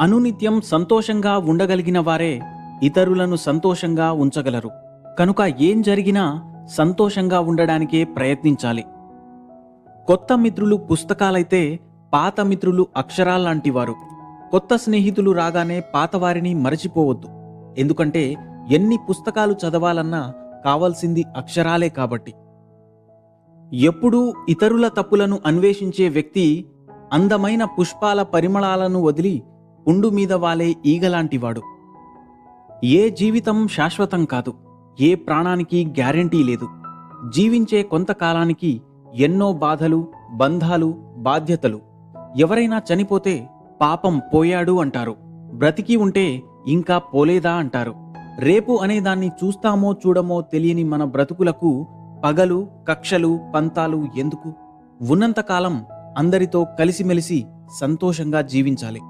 అనునిత్యం సంతోషంగా ఉండగలిగిన వారే ఇతరులను సంతోషంగా ఉంచగలరు. కనుక ఏం జరిగినా సంతోషంగా ఉండడానికే ప్రయత్నించాలి. కొత్త మిత్రులు పుస్తకాలైతే పాత మిత్రులు అక్షరాల్లాంటివారు. కొత్త స్నేహితులు రాగానే పాతవారిని మరచిపోవద్దు. ఎందుకంటే ఎన్ని పుస్తకాలు చదవాలన్నా కావాల్సింది అక్షరాలే కాబట్టి. ఎప్పుడూ ఇతరుల తప్పులను అన్వేషించే వ్యక్తి అందమైన పుష్పాల పరిమళాలను వదిలి ఉండు మీద వాలే ఈగలాంటివాడు. ఏ జీవితం శాశ్వతం కాదు ఏ ప్రాణానికి గ్యారెంటీ లేదు. జీవించే కొంతకాలానికి ఎన్నో బాధలు బంధాలు బాధ్యతలు. ఎవరైనా చనిపోతే పాపం పోయాడు అంటారు. బ్రతికి ఉంటే ఇంకా పోలేదా అంటారు. రేపు అనేదాన్ని చూస్తామో చూడమో తెలియని మన బ్రతుకులకు పగలు కక్షలు పంతాలు ఎందుకు? ఉన్నంతకాలం అందరితో కలిసిమెలిసి సంతోషంగా జీవించాలి.